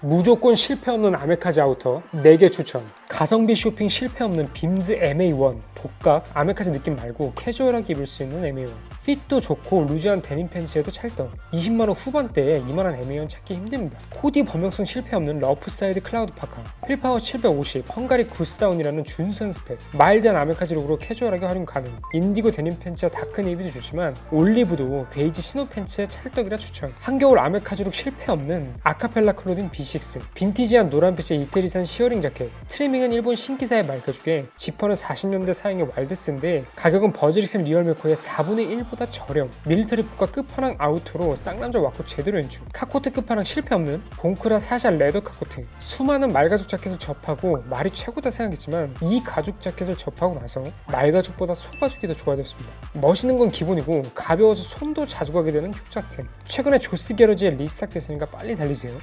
무조건 실패 없는 아메카지 아우터 4개 추천 가성비 쇼핑 실패 없는 빔즈 MA1 복각 아메카지 느낌 말고 캐주얼하게 입을 수 있는 MA1 핏도 좋고 루즈한 데님 팬츠에도 찰떡. 20만원 후반대에 이만한 MA1 찾기 힘듭니다. 코디 범용성 실패 없는 러프 사이드 클라우드 파카. 필파워 750 헝가리 구스다운이라는 준수한 스펙. 마일드한 아메카지 룩으로 캐주얼하게 활용 가능. 인디고 데님 팬츠와 다크 네이비도 좋지만 올리브도 베이지 신호 팬츠에 찰떡이라 추천. 한겨울 아메카지 룩 실패 없는 아카펠라 클로딩 B6 빈티지한 노란 빛의 이태리산 시어링 자켓. 트리밍 은 일본 신기사의 말가죽에 지퍼는 40년대 사양의 왈드스인데 가격은 버즈릭슨 리얼메코의 4분의 1보다 저렴. 밀리터리 폭과 끝판왕 아우터로 쌍남자 와코 제대로 연출 카코트 끝판왕 실패 없는 봉크라 사샬 레더 카코트. 수많은 말가죽 자켓을 접하고 말이 최고다 생각했지만 이 가죽 자켓을 접하고 나서 말가죽보다 소가죽이 더 좋아졌습니다. 멋있는 건 기본이고 가벼워서 손도 자주 가게 되는 효자템. 최근에 조스 게러지에 리스탁 됐으니까 빨리 달리세요